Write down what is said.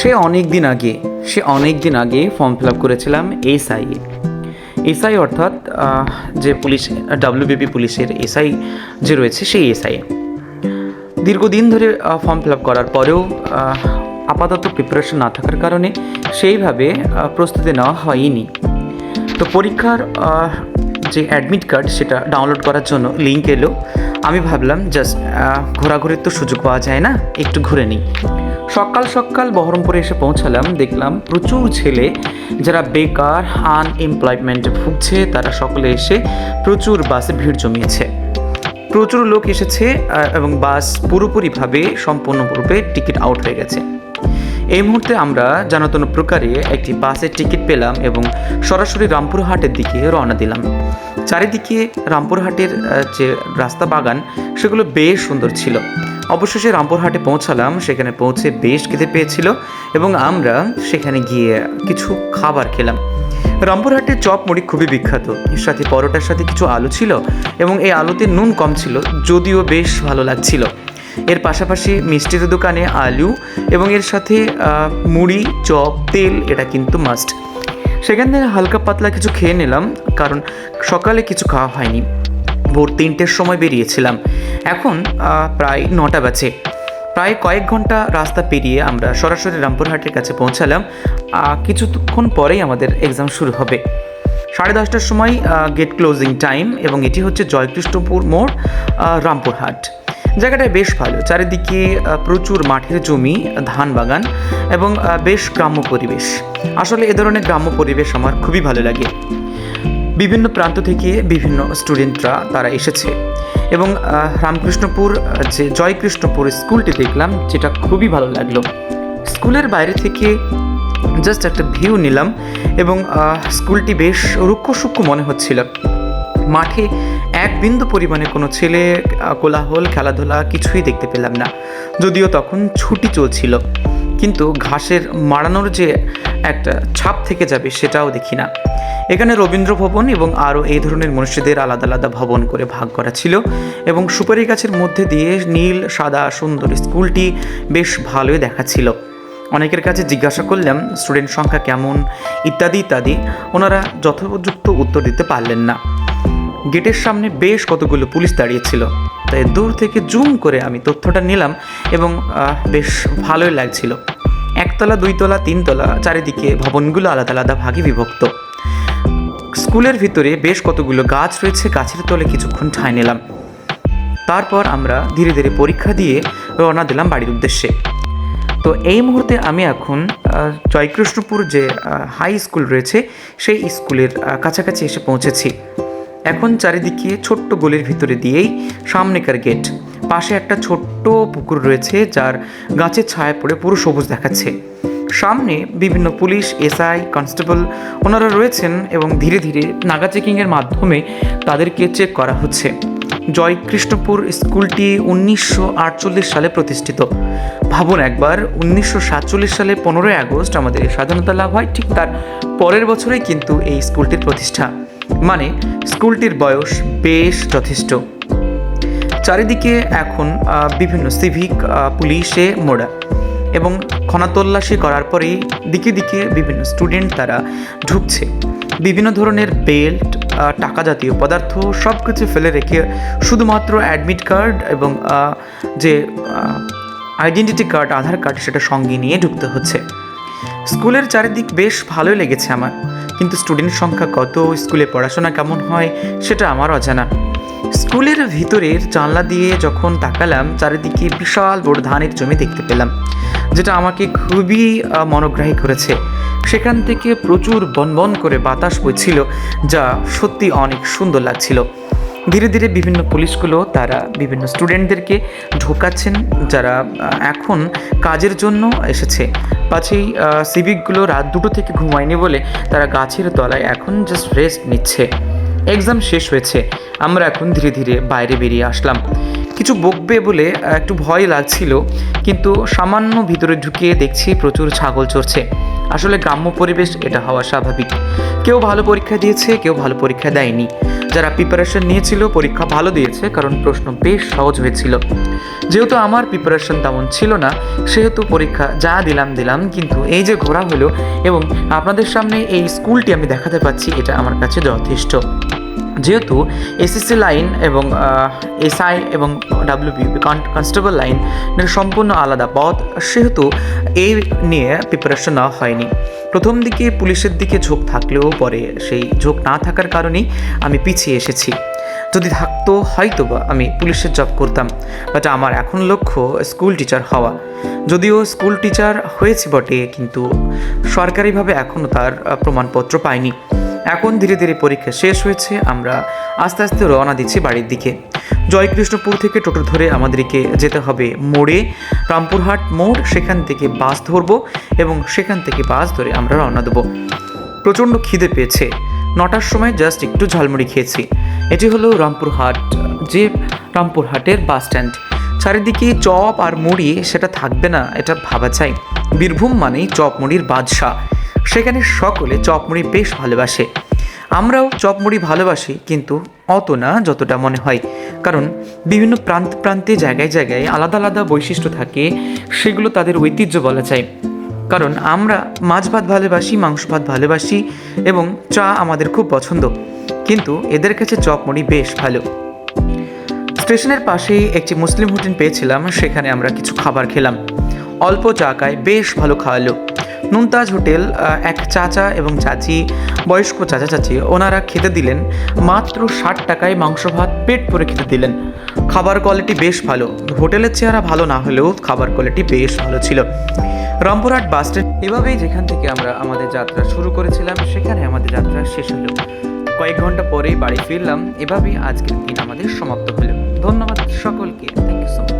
সে অনেক দিন আগে, সে অনেক দিন আগে ফর্ম ফিল আপ করেছিলাম এসআই এসআই অর্থাৎ যে পুলিশ ডাব্লিউবিপি পুলিশের এসআই যে রয়েছে সেই এসআই দীর্ঘদিন ধরে ফর্ম ফিল আপ করার পরেও আপাতত প্রিপারেশন না থাকার কারণে সেইভাবে প্রস্তুতি নেওয়া হয়নি। তো পরীক্ষার যে অ্যাডমিট কার্ড সেটা ডাউনলোড করার জন্য লিঙ্ক এলো, আমি ভাবলাম জাস্ট ঘোরাঘুরির তো সুযোগ পাওয়া যায় না, একটু ঘুরে নিই। সকাল সকাল বহরমপুরে এসে পৌঁছালাম, দেখলাম প্রচুর ছেলে যারা বেকার আনএমপ্লয়মেন্টে ভুগছে, তারা সকলে এসে প্রচুর বাসে ভিড় জমিয়েছে। প্রচুর লোক এসেছে এবং বাস পুরোপুরিভাবে সম্পূর্ণরূপে টিকিট আউট হয়ে গেছে। এই মুহূর্তে আমরা জানাতন প্রকারে একটি বাসের টিকিট পেলাম এবং সরাসরি রামপুরহাটের দিকে রওনা দিলাম। চারিদিকে রামপুরহাটের যে রাস্তা বাগান, সেগুলো বেশ সুন্দর ছিল। অবশেষে রামপুরহাটে পৌঁছালাম, সেখানে পৌঁছে বেশ খেতে পেয়েছিল এবং আমরা সেখানে গিয়ে কিছু খাবার খেলাম। রামপুরহাটের চপ মুড়ি খুবই বিখ্যাত। এর সাথে পরোটার সাথে কিছু আলু ছিল এবং এই আলুতে নুন কম ছিল, যদিও বেশ ভালো লাগছিল। এর পাশাপাশি মিষ্টির দোকানে আলু এবং এর সাথে মুড়ি, চপ, তেল, এটা কিন্তু মাস্ট সেখান থেকে হালকা পাতলা কিছু খেয়ে নিলাম, কারণ সকালে কিছু খাওয়া হয়নি। ভোর তিনটের সময় বেরিয়েছিলাম। এখন প্রায় নটা বাজে। প্রায় কয়েক ঘণ্টা রাস্তা পেরিয়ে আমরা সরাসরি রামপুরহাটের কাছে পৌঁছালাম। কিছুক্ষণ পরেই আমাদের এক্সাম শুরু হবে। সাড়ে দশটার সময় গেট ক্লোজিং টাইম এবং এটি হচ্ছে জয়কৃষ্ণপুর মোড় রামপুরহাট। জায়গাটা বেশ ভালো। চারিদিকে প্রচুর মাঠের জমি, ধান বাগান এবং বেশ গ্রাম্য পরিবেশ। আসলে এ ধরনের গ্রাম্য পরিবেশ আমার খুবই ভালো লাগে। বিভিন্ন প্রান্ত থেকে বিভিন্ন স্টুডেন্টরা তারা এসেছে এবং রামকৃষ্ণপুর যে জয়কৃষ্ণপুর স্কুলটি দেখলাম, যেটা খুবই ভালো লাগল। স্কুলের বাইরে থেকে জাস্ট একটা ভিউ নিলাম এবং স্কুলটি বেশ রুক্ষ সূক্ষ্ম মনে হচ্ছিল। মাঠে এক বিন্দু পরিমাণে কোনো ছেলে কোলাহল, খেলাধুলা কিছুই দেখতে পেলাম না। যদিও তখন ছুটি চলছিল। কিন্তু ঘাসের মাড়ানোর যে একটা ছাপ থেকে যাবে সেটাও দেখি না। এখানে রবীন্দ্র ভবন এবং আরও এই ধরনের মনুষ্যদের আলাদা আলাদা ভবন করে ভাগ করা ছিল এবং সুপারি গাছের মধ্যে দিয়ে নীল, সাদা, সুন্দর স্কুলটি বেশ ভালোই দেখাচ্ছিল। অনেকের কাছে জিজ্ঞাসা করলাম, স্টুডেন্ট সংখ্যা কেমন? ইত্যাদি ইত্যাদি। ওনারা যথোপযুক্ত উত্তর দিতে পারলেন না। গেটের সামনে বেশ কতগুলো পুলিশ দাঁড়িয়েছিল। তাই দূর থেকে জুম করে আমি তথ্যটা নিলাম এবং বেশ ভালোই লাগছিল। একতলা, দুইতলা, তিনতলা চারিদিকে ভবনগুলো আলাদা আলাদা ভাগে বিভক্ত। স্কুলের ভিতরে বেশ কতগুলো গাছ রয়েছে, গাছের তলে কিছুক্ষণ ঠাঁই নিলাম। তারপর আমরা ধীরে ধীরে পরীক্ষা দিয়ে রওনা দিলাম বাড়ির উদ্দেশ্যে। তো এই মুহূর্তে আমি এখন জয়কৃষ্ণপুর যে হাই স্কুল রয়েছে, সেই স্কুলের কাছাকাছি এসে পৌঁছেছি। এখন চারিদিকে ছোট্ট গলির ভিতরে দিয়েই সামনেকার গেট। পাশে একটা ছোট্ট পুকুর রয়েছে, যার গাছের ছায়া পড়ে পুরো সবুজ দেখাচ্ছে। সামনে বিভিন্ন পুলিশ, এসআই, কনস্টেবল ওনারা রয়েছেন এবং ধীরে ধীরে নাগা চেকিংয়ের মাধ্যমে তাদেরকে চেক করা হচ্ছে। জয় কৃষ্ণপুর স্কুলটি উনিশশো আটচল্লিশ সালে প্রতিষ্ঠিত। ভাবুন একবার, উনিশশো সাতচল্লিশ সালে পনেরোই আগস্ট আমাদের স্বাধীনতা লাভ হয়, ঠিক তার পরের বছরেই কিন্তু এই স্কুলটির প্রতিষ্ঠা। মানে স্কুলটির বয়স বেশ যথেষ্ট। চারিদিকে এখন বিভিন্ন সিভিক পুলিশে মোড়া এবং খনাতল্লাশি করার পরেই দিকে দিকে বিভিন্ন স্টুডেন্ট তারা ঢুকছে। বিভিন্ন ধরনের বেল্ট টাকা জাতীয় পদার্থ সব কিছু ফেলে রেখে শুধুমাত্র অ্যাডমিট কার্ড এবং যে আইডেন্টিটি কার্ড, আধার কার্ড সেটা সঙ্গে নিয়ে ঢুকতে হচ্ছে। স্কুলের চারিদিক বেশ ভালোই লেগেছে আমার। কিন্তু স্টুডেন্ট সংখ্যা কত, স্কুলে পড়াশোনা কেমন হয়, সেটা আমার অজানা। স্কুলের ভিতরের জানলা দিয়ে যখন তাকালাম, চারিদিকে বিশাল বড় ধানের জমি দেখতে পেলাম, যেটা আমাকে খুবই মনোগ্রাহী করেছে। সেখান থেকে প্রচুর বনবন করে বাতাস বইছিল, যা সত্যি অনেক সুন্দর লাগছিল। ধীরে ধীরে বিভিন্ন পুলিশগুলো তারা বিভিন্ন স্টুডেন্টদেরকে ঢোকাচ্ছেন, যারা এখন কাজের জন্য এসেছে। পাছেই সিভিকগুলো রাত দুটো থেকে ঘুমায়নি বলে তারা গাছের তলায় এখন জাস্ট রেস্ট নিচ্ছে। এক্সাম শেষ হয়েছে। আমরা এখন ধীরে ধীরে বাইরে বেরিয়ে আসলাম। কিছু বকবে বলে একটু ভয় লাগছিল, কিন্তু সামান্য ভিতরে ঢুকিয়ে দেখছি প্রচুর ছাগল চড়ছে। আসলে গ্রাম্য পরিবেশ, এটা হওয়া স্বাভাবিক। কেউ ভালো পরীক্ষা দিয়েছে, কেউ ভালো পরীক্ষা দেয়নি। যারা প্রিপারেশন নিয়েছিল, পরীক্ষা ভালো দিয়েছে, কারণ প্রশ্ন বেশ সহজ হয়েছিল। যেহেতু আমার প্রিপারেশন তেমন ছিল না, সেহেতু পরীক্ষা যা দিলাম দিলাম, কিন্তু এই যে ঘোরা হলো এবং আপনাদের সামনে এই স্কুলটি আমি দেখাতে পাচ্ছি, এটা আমার কাছে যথেষ্ট। যেহেতু এসএসসি লাইন এবং এসআই এবং ডাব্লিউবি কনস্টেবল লাইন সম্পূর্ণ আলাদা পথ, সেহেতু এই নিয়ে প্রিপারেশন নেওয়া হয়নি। প্রথম দিকে পুলিশের দিকে ঝোঁক থাকলেও পরে সেই ঝোঁক না থাকার কারণেই আমি পিছিয়ে এসেছি। যদি থাকতো হয়তো বা আমি পুলিশের জব করতাম বাট আমার এখন লক্ষ্য স্কুল টিচার হওয়া। যদিও স্কুল টিচার হয়েছে বটে, কিন্তু সরকারিভাবে এখনও তার প্রমাণপত্র পাইনি। এখন ধীরে ধীরে পরীক্ষা শেষ হয়েছে, আমরা আস্তে আস্তে রওনা দিচ্ছি বাড়ির দিকে। জয়কৃষ্ণপুর থেকে টোটো ধরে আমাদেরকে যেতে হবে মোড়ে। রামপুরহাট মোড়, সেখান থেকে বাস ধরবো এবং সেখান থেকে বাস ধরে আমরা রওনা দেবো। প্রচণ্ড খিদে পেয়েছে। নটার সময় জাস্ট একটু ঝালমুড়ি খেয়েছি। এটি হলো রামপুরহাট, যে রামপুরহাটের বাস স্ট্যান্ড। চারিদিকে চপ আর মুড়ি, সেটা থাকবে না, এটা ভাবা চাই বীরভূম মানেই চপ মুড়ির বাদশা সেখানে সকলে চপমুড়ি বেশ ভালোবাসে। আমরাও চপমুড়ি ভালোবাসি, কিন্তু অত না যতটা মনে হয়। কারণ বিভিন্ন প্রান্ত প্রান্তে জায়গায় জায়গায় আলাদা আলাদা বৈশিষ্ট্য থাকে, সেগুলো তাদের ঐতিহ্য বলা যায়। কারণ আমরা মাছ ভাত ভালোবাসি, মাংস ভাত ভালোবাসি এবং চা আমাদের খুব পছন্দ। কিন্তু এদের কাছে চপমুড়ি বেশ ভালো। স্টেশনের পাশেই একটি মুসলিম হোটেল পেয়েছিলাম, সেখানে আমরা কিছু খাবার খেলাম। অল্প টাকায় বেশ ভালো খাওয়ালো। নুনতাজ হোটেল এক চাচা এবং চাচি, বয়স্ক চাচা চাচি, ওনারা খেতে দিলেন। মাত্র ষাট টাকায় মাংস, ভাত, পেট ভরে খেতে দিলেন। খাবার কোয়ালিটি বেশ ভালো। হোটেলের চেহারা ভালো না হলেও খাবার কোয়ালিটি বেশ ভালো ছিল। রামপুরহাট বাস স্ট্যান্ড এভাবেই যেখান থেকে আমরা আমাদের যাত্রা শুরু করেছিলাম, সেখানে আমাদের যাত্রা শেষ হলো। কয়েক ঘণ্টা পরেই বাড়ি ফিরলাম। এভাবেই আজকের দিন আমাদের সমাপ্ত হলো। ধন্যবাদ সকলকে। Thank you so much